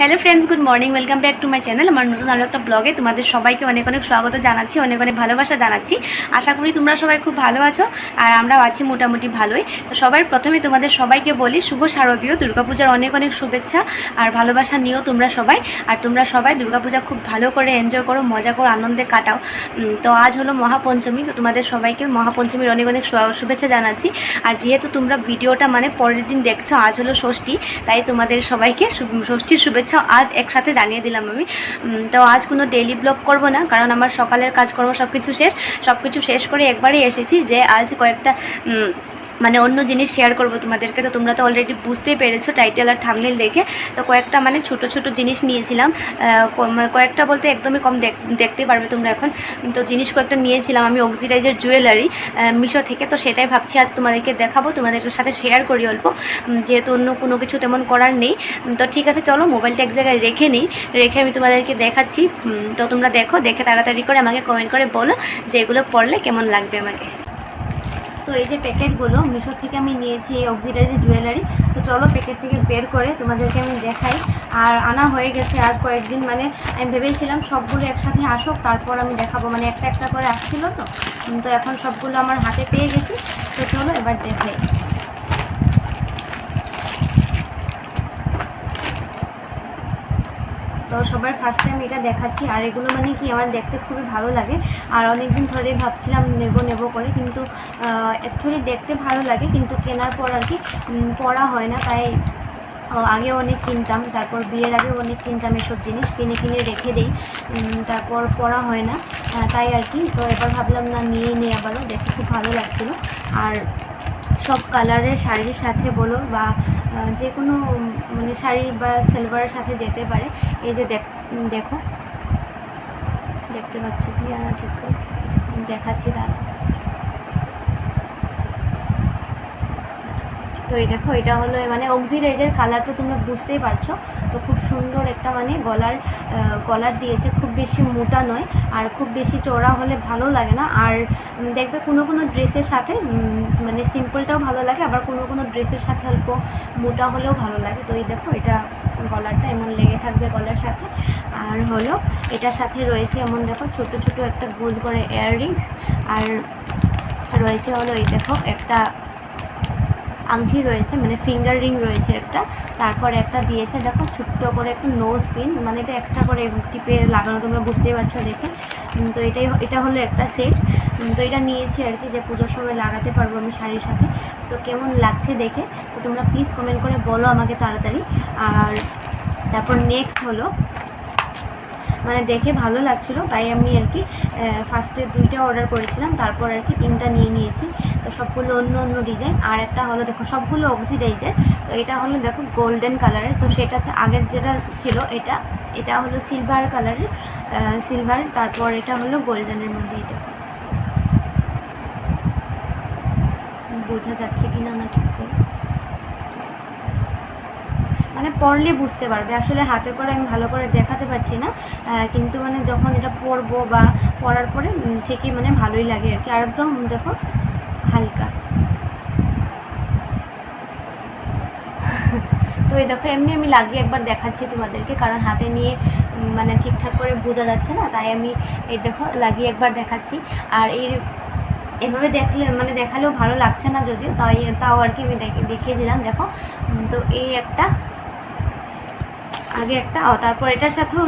Hello friends good morning welcome back to my channel আমার নতুন আরও একটা ব্লগে তোমাদের সবাইকে অনেক অনেক স্বাগত জানাচ্ছি, অনেক অনেক ভালোবাসা জানাচ্ছি। আশা করি তোমরা সবাই খুব ভালো আছো আর আমরাও আছি মোটামুটি ভালোই। তো সবার প্রথমে তোমাদের সবাইকে বলি, শুভ শারদীয়, দুর্গাপূজার অনেক অনেক শুভেচ্ছা আর ভালোবাসা নিও তোমরা সবাই। আর তোমরা সবাই দুর্গাপূজা খুব ভালো করে এনজয় করো, মজা করো, আনন্দে কাটাও। তো আজ হলো মহাপঞ্চমী, তো তোমাদের সবাইকে মহাপঞ্চমীর অনেক অনেক শুভেচ্ছা জানাচ্ছি। আর যেহেতু তোমরা ভিডিওটা মানে পরের দিন দেখছ, আজ হলো ষষ্ঠী, তাই তোমাদের সবাইকে ষষ্ঠীর শুভেচ্ছা আজ একসাথে জানিয়ে দিলাম আমি। তো আজ কোনো ডেলি ব্লগ করব না, কারণ আমার সকালের কাজকর্ম সব কিছু শেষ। সব কিছু শেষ করে একবারই এসেছি যে আজ কয়েকটা মানে অন্য জিনিস শেয়ার করব তোমাদেরকে। তো তোমরা তো অলরেডি বুঝতেই পেরেছ টাইটেল আর থামনেল দেখে। তো কয়েকটা মানে ছোট ছোট জিনিস নিয়েছিলাম। কয়েকটা বলতে একদমই কম দেখ- দেখতে পারবে তোমরা এখন। তো জিনিস কয়েকটা নিয়েছিলাম আমি অক্সিডাইজের জুয়েলারি মিশো থেকে। তো সেটাই ভাবছি আজ তোমাদেরকে দেখাবো তোমাদের সাথে শেয়ার করি অল্প। যেহেতু অন্য কোনো কিছু তেমন করার নেই। তো ঠিক আছে, চলো মোবাইলটা এক জায়গায় রেখে নিই। রেখে আমি তোমাদেরকে দেখাচ্ছি। তো তোমরা দেখো, দেখে তাড়াতাড়ি করে আমাকে কমেন্ট করে বলো যে এগুলো পড়লে কেমন লাগবে আমাকে। তো এই যে প্যাকেটগুলো, মিশো থেকে আমি নিয়েছি এই অক্সিডাইজের জুয়েলারি। তো চলো প্যাকেট থেকে বের করে তোমাদেরকে আমি দেখাই। আর আনা হয়ে গেছে আজ কয়েকদিন মানে আমি ভেবেছিলাম সবগুলো একসাথে আসুক, তারপর আমি দেখাবো। মানে একটা একটা করে আসছিল তো। তো এখন সবগুলো আমার হাতে পেয়ে গেছি। তো চলো এবার দেখাই। তো সবার ফার্স্ট টাইম এটা দেখাচ্ছি। আর এগুলো মানে কি, আমার দেখতে খুবই ভালো লাগে। আর অনেক দিন ধরে ভাবছিলাম নেব নেব করে, কিন্তু অ্যাকচুয়ালি দেখতে ভালো লাগে, কিন্তু কেনার পর আর কি পড়া হয় না। তাই আগে অনেক কিনতাম, তারপর বিয়ের আগে অনেক কিনতাম এসব জিনিস, কিনে কিনে রেখে দিই তারপর পড়া হয় না তাই আর কি। তো এবার ভাবলাম না, নিয়ে নিই আবারও দেখে, খুব ভালো লাগছিল। আর সব কালারের শাড়ির সাথে বলো বা যে কোনো মানে শাড়ি বা সিলভারের সাথে যেতে পারে। এই যে দেখ দেখো। দেখতে পাচ্ছ কি? ঠিক দেখাচ্ছি তারা তো এই দেখো, এটা হলো মানে অক্সিডাইজের কালার তো তোমরা বুঝতেই পারছ। তো খুব সুন্দর একটা মানে গলার গলার দিয়েছে। খুব বেশি মোটা নয়, আর খুব বেশি চওড়া হলে ভালো লাগে না। আর দেখবে কোনো কোনো ড্রেসের সাথে মানে সিম্পলটাও ভালো লাগে, আবার কোনো কোনো ড্রেসের সাথে অল্প মোটা হলেও ভালো লাগে। তো এই দেখো, এটা গলারটা এমন লেগে থাকবে গলার সাথে। আর হলো, এটার সাথে রয়েছে এমন দেখো, ছোট ছোট একটা গোল করে ইয়াররিংস আর রয়েছে হলো, এই দেখো, একটা আংটি রয়েছে মানে ফিঙ্গার রিং রয়েছে একটা। তারপর একটা দিয়েছে, দেখো, ছোট্ট করে একটা নোজ পিন মানে এটা এক্সট্রা করে টিপে লাগানো, তোমরা বুঝতেই পারছ দেখে। তো এটাই এটা হলো একটা সেট তো এটা নিয়েছি আর কি যে পুজোর সময় লাগাতে পারব আমি শাড়ির সাথে। তো কেমন লাগছে দেখে? তো তোমরা প্লিজ কমেন্ট করে বলো আমাকে তাড়াতাড়ি। আর তারপর নেক্সট হলো মানে দেখে ভালো লাগছিল, তাই আমি আর কি ফার্স্টে দুইটা অর্ডার করেছিলাম, তারপর আর কি তিনটা নিয়ে নিয়েছি। তো সবগুলো অন্য অন্য ডিজাইন আর একটা হলো দেখো, সবগুলো অক্সিডাইজের তো এটা হলো দেখো গোল্ডেন কালারের তো সেটা হচ্ছে আগের যেটা ছিল, এটা এটা হলো সিলভার কালারের সিলভার তারপর এটা হলো গোল্ডেনের মধ্যে এটা। বোঝা যাচ্ছে কি না না ঠিক করে? মানে পড়লে বুঝতে পারবে। আসলে হাতে করে আমি ভালো করে দেখাতে পারছি না। কিন্তু মানে যখন এটা পরবো বা পরার পরে ঠিকই মানে ভালোই লাগে আর কি। আর একদম দেখো, হালকা। তো এই দেখো, এমনি আমি লাগিয়ে একবার দেখাচ্ছি তোমাদেরকে। কারণ হাতে নিয়ে মানে ঠিকঠাক করে বোঝা যাচ্ছে না, তাই আমি এই দেখো, লাগিয়ে একবার দেখাচ্ছি। আর এই এভাবে দেখলে মানে দেখালেও ভালো লাগছে না যদিও, তাই, তাও আর কি আমি দেখে, দেখিয়ে দিলাম। দেখো তো এই একটা আগে একটা ও, তারপর এটার সাথেও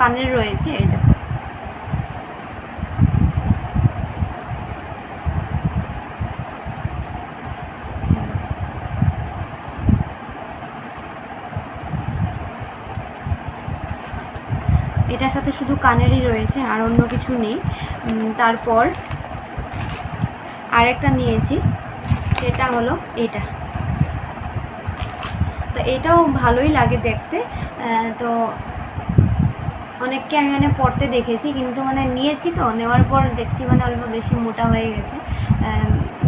কানের রয়েছে এই দেখো। এটার সাথে শুধু কানেরই রয়েছে আর অন্য কিছু নেই। তারপর আরেকটা নিয়েছি সেটা হলো এটা। তো এটাও ভালোই লাগে দেখতে। তো অনেককে আমি মানে পড়তে দেখেছি, কিন্তু মানে নিয়েছি তো, নেওয়ার পর দেখছি মানে অল্প বেশি মোটা হয়ে গেছে।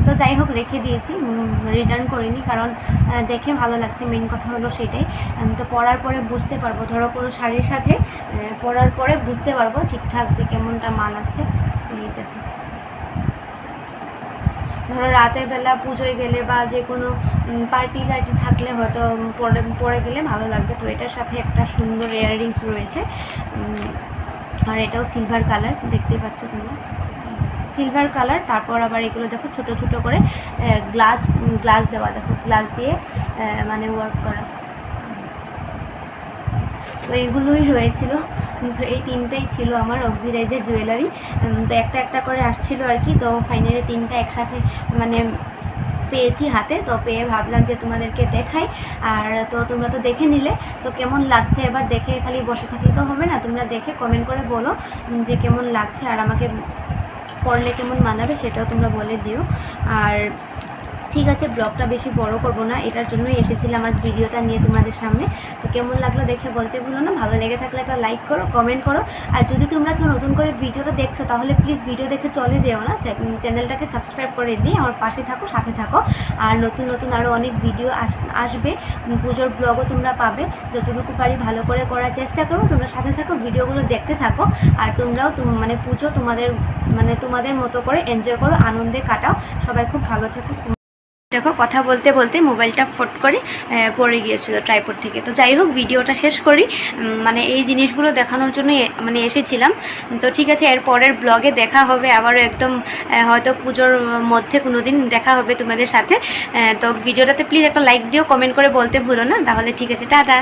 তো যাই হোক, রেখে দিয়েছি রিটার্ন করিনি, কারণ দেখে ভালো লাগছে মেন কথা হলো সেটাই। তো পড়ার পরে বুঝতে পারব, ধরো কোনো শাড়ির সাথে পরার পরে বুঝতে পারব ঠিকঠাক যে কেমনটা মানাচ্ছে এই দেখো। ধরো রাতের বেলা পুজোয় গেলে বা যে কোনো পার্টি টার্টি থাকলে হয়তো পরে পরে গেলে ভালো লাগবে। তো এটার সাথে একটা সুন্দর ইয়াররিংস রয়েছে। আর এটাও সিলভার কালার দেখতে পাচ্ছ তোমরা? সিলভার কালার তারপর আবার এগুলো দেখো ছোট ছোট করে গ্লাস গ্লাস দেওয়া, দেখো গ্লাস দিয়ে মানে ওয়ার্ক করা। তো এইগুলোই রয়েছিল। তো এই তিনটাই ছিল আমার অক্সিডাইজের জুয়েলারি। তো একটা একটা করে আসছিল আর কি। তো ফাইনালি তিনটা একসাথে মানে পেয়েছি হাতে। তো পেয়ে ভাবলাম যে তোমাদেরকে দেখাই। আর তো তোমরা তো দেখে নিলে। তো কেমন লাগছে এবার দেখে খালি বসে থাকলে তো হবে না। তোমরা দেখে কমেন্ট করে বলো যে কেমন লাগছে। আর আমাকে পড়লে কেমন মানাবে সেটাও তোমরা বলে দিও। আর ঠিক আছে, ব্লগটা বেশি বড় করব না, এটার জন্যই এসেছিলাম আজ ভিডিওটা নিয়ে তোমাদের সামনে। তো কেমন লাগল দেখে বলতে ভুলো না, ভালো লেগে থাকলে একটা লাইক করো কমেন্ট করো। আর যদি তোমরা কেউ নতুন করে ভিডিওটা দেখছ, তাহলে প্লিজ ভিডিও দেখে চলে যেও না চ্যানেলটাকে সাবস্ক্রাইব করে দিই, আমার পাশে থাকো, সাথে থাকো। আর নতুন নতুন আরও অনেক ভিডিও আস আসবে পুজোর ব্লগও তোমরা পাবে। যতটুকু পারি ভালো করে করার চেষ্টা করো, তোমরা সাথে থাকো ভিডিওগুলো দেখতে থাকো। আর তোমরাও তুম- মানে পুজো তোমাদের মানে তোমাদের মতো করে এনজয় করো, আনন্দে কাটাও। সবাই খুব ভালো থাকো দেখো, কথা বলতে বলতে মোবাইলটা ফট করে পড়ে গিয়েছিল ট্রাইপড থেকে। তো যাই হোক, ভিডিওটা শেষ করি। মানে এই জিনিসগুলো দেখানোর জন্য মানে এসেছিলাম। তো ঠিক আছে, এর পরের ব্লগে দেখা হবে। আবারও একদম হয়তো পুজোর মধ্যে কোনো দিন দেখা হবে তোমাদের সাথে। তো ভিডিওটাতে প্লিজ একটা লাইক দিও কমেন্ট করে বলতে ভুলো না। তাহলে ঠিক আছে, টাটা।